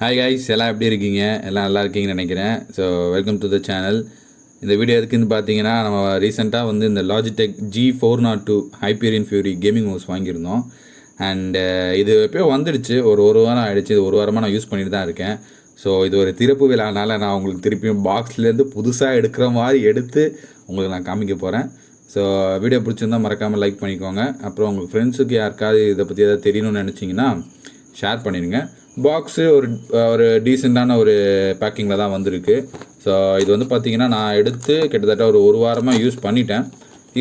Hi guys எல்லாம் எப்படி இருக்கீங்க? எல்லாம் நல்லா இருக்கீங்கன்னு நினைக்கிறேன். So welcome to the channel இந்த வீடியோ எதுக்குன்னு பார்த்தீங்கன்னா நம்ம ரீசெண்டாக வந்து இந்த Logitech G four naught two Hyperion Fury gaming mouse வாங்கியிருந்தோம். அண்டு uh, இது எப்போயோ வந்துடுச்சு. ஒரு ஒரு வாரம் ஆயிடுச்சு. இது ஒரு வாரமாக நான் யூஸ் பண்ணிட்டு தான் இருக்கேன். ஸோ இது ஒரு திறப்பு விழானால நான் உங்களுக்கு திருப்பியும் பாக்ஸ்லேருந்து புதுசாக எடுக்கிற மாதிரி எடுத்து உங்களுக்கு நான் காமிக்க போகிறேன் ஸோ வீடியோ பிடிச்சிருந்தா மறக்காமல் லைக் பண்ணிக்கோங்க. அப்புறம் உங்கள் ஃப்ரெண்ட்ஸுக்கு யாருக்காவது இதை பற்றி எதாவது தெரியணும்னு நினச்சிங்கன்னா ஷேர் பண்ணிடுங்க. பாக்ஸு ஒரு ஒரு டீசெண்டான ஒரு பேக்கிங்கில் தான் வந்திருக்கு. ஸோ இது வந்து பார்த்தீங்கன்னா நான் எடுத்து கிட்டத்தட்ட ஒரு ஒரு வாரமாக யூஸ் பண்ணிட்டேன்.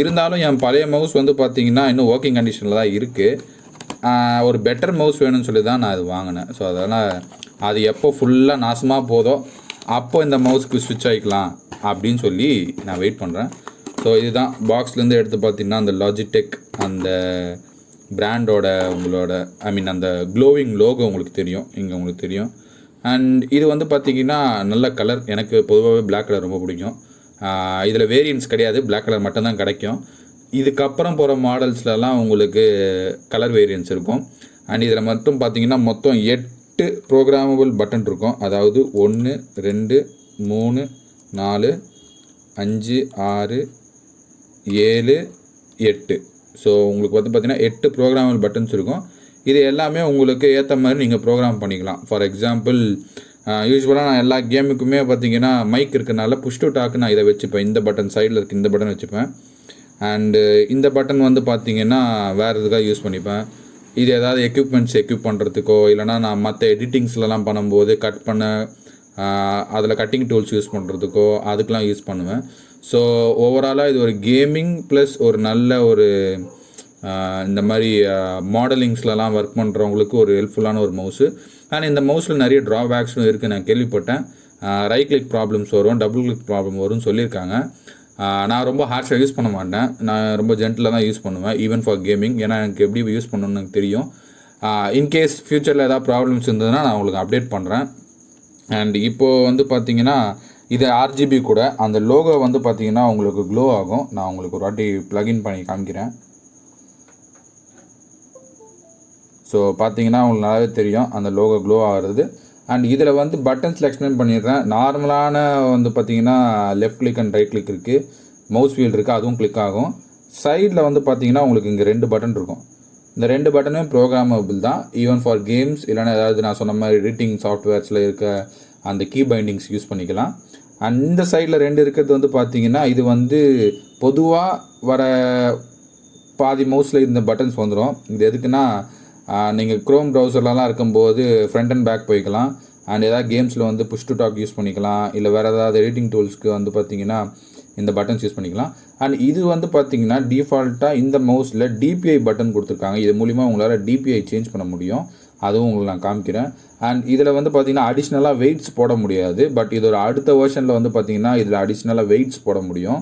இருந்தாலும் என் பழைய மவுஸ் வந்து பார்த்தீங்கன்னா இன்னும் ஒர்க்கிங் கண்டிஷனில் தான் இருக்குது ஒரு பெட்டர் மவுஸ் வேணும்னு சொல்லி தான் நான் இது வாங்கினேன். ஸோ அதனால் அது எப்போ ஃபுல்லாக நாசமாக போதோ அப்போ இந்த மவுஸ்க்கு ஸ்விட்ச் ஆகிக்கலாம் அப்படின்னு சொல்லி நான் வெயிட் பண்ணுறேன் ஸோ இதுதான். பாக்ஸ்லேருந்து எடுத்து பார்த்தீங்கன்னா அந்த லாஜிடெக் அந்த பிராண்டோட உங்களோட ஐ மீன் அந்த க்ளோவிங் லோகோ உங்களுக்கு தெரியும் இங்கே உங்களுக்கு தெரியும். அண்ட் இது வந்து பார்த்தீங்கன்னா நல்ல கலர் எனக்கு பொதுவாகவே பிளாக் கலர் ரொம்ப பிடிக்கும். இதில் வேரியன்ஸ் கிடையாது. பிளாக் கலர் மட்டும்தான் கிடைக்கும். இதுக்கப்புறம் போகிற மாடல்ஸ்லலாம் உங்களுக்கு கலர் வேரியன்ஸ் இருக்கும். அண்ட் இதில் மட்டும் பார்த்தீங்கன்னா மொத்தம் எட்டு ப்ரோக்ராமபிள் பட்டன் இருக்கும். அதாவது ஒன்று ரெண்டு மூணு நாலு அஞ்சு ஆறு ஏழு எட்டு. ஸோ உங்களுக்கு வந்து பார்த்தீங்கன்னா எட்டு ப்ரோக்ராமபிள் பட்டன்ஸ் இருக்கும். இது எல்லாமே உங்களுக்கு ஏற்ற மாதிரி நீங்கள் ப்ரோக்ராம் பண்ணிக்கலாம். ஃபார் எக்ஸாம்பிள் யூஸ்வலாக நான் எல்லா கேமுக்குமே பார்த்தீங்கன்னா மைக் இருக்கனால புஷ் டு டாக்கு நான் இதை வச்சுப்பேன். இந்த பட்டன் சைடில் இருக்க இந்த பட்டன் வச்சுப்பேன். அண்டு இந்த பட்டன் வந்து பார்த்தீங்கன்னா வேறு எதுக்காக யூஸ் பண்ணிப்பேன்? இது ஏதாவது எக்யூப்மெண்ட்ஸ் எக்யூப் பண்ணுறதுக்கோ இல்லைனா நான் மற்ற எடிட்டிங்ஸ்லலாம் பண்ணும்போது கட் பண்ண அதில் கட்டிங் டூல்ஸ் யூஸ் பண்ணுறதுக்கோ அதுக்கெலாம் யூஸ் பண்ணுவேன். ஸோ ஓவராலாக இது ஒரு கேமிங் ப்ளஸ் ஒரு நல்ல ஒரு இந்த மாதிரி மாடலிங்ஸ்லலாம் ஒர்க் பண்ணுறவங்களுக்கு ஒரு ஹெல்ப்ஃபுல்லான ஒரு மவுஸு அண்ட் இந்த மவுஸில் நிறைய ட்ராபேக்ஸும் இருக்குது நான் கேள்விப்பட்டேன். ரைட் கிளிக் ப்ராப்ளம்ஸ் வரும் டபுள் கிளிக் ப்ராப்ளம் வரும்னு சொல்லியிருக்காங்க. நான் ரொம்ப ஹார்ஷாக யூஸ் பண்ண மாட்டேன். நான் ரொம்ப ஜென்டிலாக தான் யூஸ் பண்ணுவேன் ஈவன் ஃபார் கேமிங் ஏன்னா எனக்கு எப்படி யூஸ் பண்ணணும்னு எனக்கு தெரியும். இன்கேஸ் ஃப்யூச்சரில் ஏதாவது ப்ராப்ளம்ஸ் இருந்ததுன்னா நான் உங்களுக்கு அப்டேட் பண்ணுறேன் அண்ட் இப்போது வந்து பார்த்தீங்கன்னா இது ஆர்ஜிபி கூட அந்த லோகோ வந்து பார்த்தீங்கன்னா உங்களுக்கு க்ளோ ஆகும். நான் உங்களுக்கு ஒரு வாட்டி ப்ளகின் பண்ணி காமிக்கிறேன். ஸோ பார்த்தீங்கன்னா உங்களுக்கு நல்லாவே தெரியும். அந்த லோகோ க்ளோ ஆகிறது. அண்ட் இதில் வந்து பட்டன்ஸில் எக்ஸ்பிளைன் பண்ணிடுறேன். நார்மலான வந்து பார்த்தீங்கன்னா left click and right click இருக்குது மவுஸ் வீல் இருக்குது அதுவும் கிளிக் ஆகும். சைடில் வந்து பார்த்தீங்கன்னா உங்களுக்கு இங்கே ரெண்டு பட்டன் இருக்கும். இந்த ரெண்டு பட்டனும் ப்ரோக்ராமபிள் தான். ஈவன் ஃபார் கேம்ஸ் இல்லைன்னா ஏதாவது நான் சொன்ன மாதிரி எடிட்டிங் சாஃப்ட்வேர்ஸில் இருக்க அந்த கீ பைண்டிங்ஸ் யூஸ் பண்ணிக்கலாம். அண்ட் இந்த சைடில் ரெண்டு இருக்கிறது வந்து பார்த்தீங்கன்னா இது வந்து பொதுவாக வர பாதி மவுஸில் இந்த பட்டன்ஸ் வந்துடும் இது எதுக்குன்னா நீங்கள் க்ரோம் ப்ரௌசர்லலாம் இருக்கும்போது ஃப்ரண்ட் அண்ட் பேக் போய்க்கலாம். அண்ட் ஏதாவது கேம்ஸில் வந்து புஷ் டு டாக் யூஸ் பண்ணிக்கலாம். இல்லை வேறு ஏதாவது எடிட்டிங் டூல்ஸ்க்கு வந்து பார்த்தீங்கன்னா இந்த பட்டன்ஸ் யூஸ் பண்ணிக்கலாம். அண்ட் இது வந்து பார்த்தீங்கன்னா டிஃபால்ட்டாக இந்த மவுஸில் டிபிஐ பட்டன் கொடுத்துருக்காங்க. இது மூலிமா உங்களால் டிபிஐ சேஞ்ச் பண்ண முடியும். அதுவும் உங்களுக்கு நான் காமிக்கிறேன். அண்ட் இதில் வந்து பார்த்தீங்கன்னா அடிஷ்னலாக வெயிட்ஸ் போட முடியாது. பட் இதோட அடுத்த வேர்ஷனில் வந்து பார்த்தீங்கன்னா இதில் அடிஷ்னலாக வெயிட்ஸ் போட முடியும்.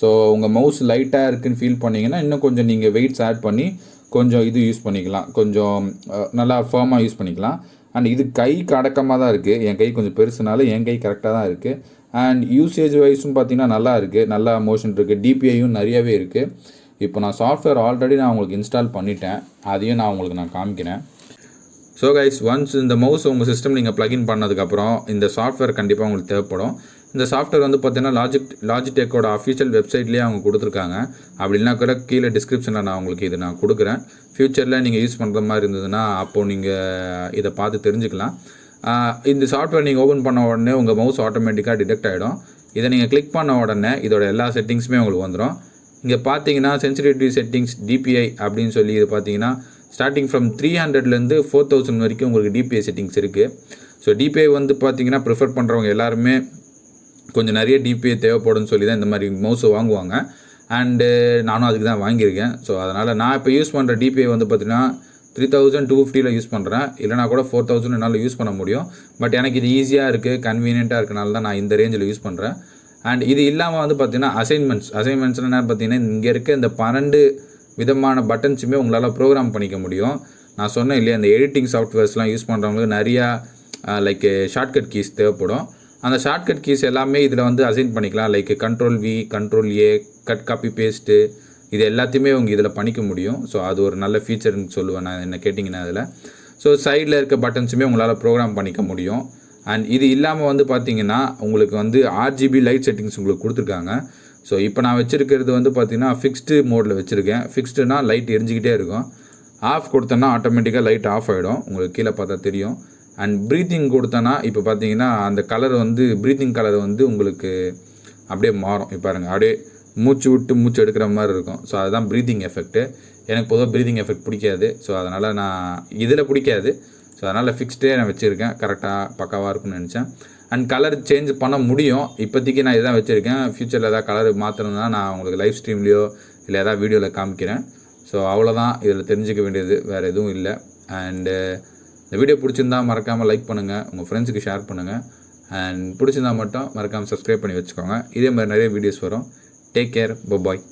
ஸோ உங்கள் மவுஸ் லைட்டாக இருக்குன்னு ஃபீல் பண்ணிங்கன்னா இன்னும் கொஞ்சம் நீங்கள் வெயிட்ஸ் ஆட் பண்ணி கொஞ்சம் இது யூஸ் பண்ணிக்கலாம். கொஞ்சம் நல்லா ஃபர்மாக யூஸ் பண்ணிக்கலாம். அண்ட் இது கைக்கு அடக்கமாக தான் இருக்குது என் கை கொஞ்சம் பெருசுனால என் கை கரெக்டாக தான் இருக்குது அண்ட் யூசேஜ் வைஸும் பார்த்தீங்கன்னா நல்லா இருக்குது நல்லா மோஷன் இருக்குது டிபிஐயும் நிறையவே இருக்குது இப்போ நான் சாஃப்ட்வேர் ஆல்ரெடி நான் உங்களுக்கு இன்ஸ்டால் பண்ணிட்டேன். அதையும் நான் உங்களுக்கு நான் காமிக்கிறேன். ஸோ கைஸ் ஒன்ஸ் இந்த மவுஸ் உங்கள் சிஸ்டம் நீங்கள் ப்ளகின் பண்ணதுக்கப்புறம் இந்த சாஃப்ட்வேர் கண்டிப்பாக உங்களுக்கு தேவைப்படும். இந்த சாஃப்ட்வேர் வந்து பார்த்தீங்கன்னா லாஜிக் லாஜிடெக்கோட அஃபிஷியல் வெப்சைட்லேயே அவங்க கொடுத்துருக்காங்க. அப்படின்னா கூட கீழே டிஸ்கிரிப்ஷனில் நான் உங்களுக்கு இது நான் கொடுக்குறேன். ஃப்யூச்சரில் நீங்கள் யூஸ் பண்ணுற மாதிரி இருந்ததுன்னா அப்போது நீங்கள் இதை பார்த்து தெரிஞ்சுக்கலாம். இந்த சாஃப்ட்வேர் நீங்கள் ஓப்பன் பண்ண உடனே உங்கள் மவுஸ் ஆட்டோமேட்டிக்காக டிடெக்ட் ஆகிடும் இதை நீங்கள் கிளிக் பண்ண உடனே இதோட எல்லா செட்டிங்ஸுமே உங்களுக்கு வந்துடும் இங்கே பார்த்தீங்கன்னா சென்சிட்டிவிட்டி செட்டிங்ஸ் டிபிஐ அப்படின்னு சொல்லி இது பார்த்தீங்கன்னா ஸ்டார்டிங் ஃப்ரம் த்ரீ ஹண்ட்ரட்லேருந்து ஃபோர் தௌசண்ட் வரைக்கும் உங்களுக்கு டிபிஐ செட்டிங்ஸ் இருக்குது ஸோ டிபிஐ வந்து பார்த்தீங்கன்னா ப்ரிஃபர் பண்ணுறவங்க எல்லாருமே கொஞ்சம் நிறைய டிபிஐ தேவைப்படும்னு சொல்லி தான் இந்த மாதிரி மவுஸை வாங்குவாங்க. அண்டு uh, நானும் அதுக்கு தான் வாங்கியிருக்கேன். ஸோ அதனால் நான் இப்போ யூஸ் பண்ணுற டிபிஐ வந்து பார்த்தீங்கன்னா த்ரீ தௌசண்ட் டூ ஃபிஃப்டியில் யூஸ் பண்ணுறேன் இல்லைனா கூட ஃபோர் தௌசண்ட் என்னால் யூஸ் பண்ண முடியும். பட் எனக்கு இது ஈஸியாக இருக்குது கன்வீனியண்ட்டாக இருக்கனால தான் நான் இந்த ரேஞ்சில் யூஸ் பண்ணுறேன் அண்ட் இது இல்லாமல் வந்து பார்த்திங்கன்னா அசைன்மெண்ட்ஸ் அசைன்மெண்ட்ஸ்னால் என்ன பார்த்தீங்கன்னா இங்கே இருக்க இந்த பன்னெண்டு விதமான பட்டன்ஸுமே உங்களால் ப்ரோக்ராம் பண்ணிக்க முடியும். நான் சொன்னேன் இல்லையா இந்த எடிட்டிங் சாஃப்ட்வேர்ஸ்லாம் யூஸ் பண்ணுறவங்களுக்கு நிறையா லைக் ஷார்ட்கட் கீஸ் தேவைப்படும். அந்த ஷார்ட்கட் கீஸ் எல்லாமே இதில் வந்து அசைன் பண்ணிக்கலாம். Like control V control A cut copy paste இது எல்லாத்தையுமே உங்கள் இதில் பண்ணிக்க முடியும். ஸோ அது ஒரு நல்ல ஃபீச்சர்னு சொல்லுவேன் நான். என்ன கேட்டிங்கன்னா அதில். ஸோ சைடில் இருக்க பட்டன்ஸுமே உங்களால் ப்ரோக்ராம் பண்ணிக்க முடியும். அண்ட் இது இல்லாமல் வந்து பார்த்தீங்கன்னா உங்களுக்கு வந்து ஆர்ஜிபி லைட் செட்டிங்ஸ் உங்களுக்கு கொடுத்துருக்காங்க. ஸோ இப்போ நான் வச்சுருக்கிறது வந்து பார்த்தீங்கன்னா ஃபிக்ஸ்டு மோடில் வச்சுருக்கேன். ஃபிக்ஸ்டுனா லைட் எரிஞ்சிக்கிட்டே இருக்கும். ஆஃப் கொடுத்தேன்னா ஆட்டோமேட்டிக்காக லைட் ஆஃப் ஆகிடும் உங்களுக்கு கீழே பார்த்தா தெரியும். அண்ட் ப்ரீத்திங் கொடுத்தேன்னா இப்போ பார்த்தீங்கன்னா அந்த கலர் வந்து ப்ரீத்திங் கலர் வந்து உங்களுக்கு அப்படியே மாறும். இப்போ பாருங்க அப்படியே மூச்சு விட்டு மூச்சு எடுக்கிற மாதிரி இருக்கும். ஸோ அதுதான் ப்ரீத்திங் எஃபெக்ட்டு எனக்கு பொதுவாக ப்ரீத்திங் எஃபெக்ட் பிடிக்காது. ஸோ அதனால் நான் இதில் பிடிக்காது. ஸோ அதனால் ஃபிக்ஸ்டே நான் வச்சுருக்கேன். கரெக்டாக பக்காவாக இருக்கும்னு நினச்சேன். அண்ட் கலர் சேஞ்ச் பண்ண முடியும். இப்போதைக்கு நான் இதுதான் வச்சுருக்கேன். ஃப்யூச்சரில் ஏதாவது கலர் மாற்றணும்னா நான் உங்களுக்கு லைவ் ஸ்ட்ரீம்லேயோ இல்லை ஏதாவது வீடியோவில் காமிக்கிறேன். ஸோ அவ்வளோதான் இதில் தெரிஞ்சுக்க வேண்டியது வேறு எதுவும் இல்லை. அண்டு இந்த வீடியோ பிடிச்சிருந்தா மறக்காமல் லைக் பண்ணுங்கள் உங்கள் ஃப்ரெண்ட்ஸுக்கு ஷேர் பண்ணுங்கள் அண்ட் பிடிச்சிருந்தா மட்டும் மறக்காமல் சப்ஸ்கிரைப் பண்ணி வச்சுக்கோங்க. இதே மாதிரி நிறைய வீடியோஸ் வரும். Take care bye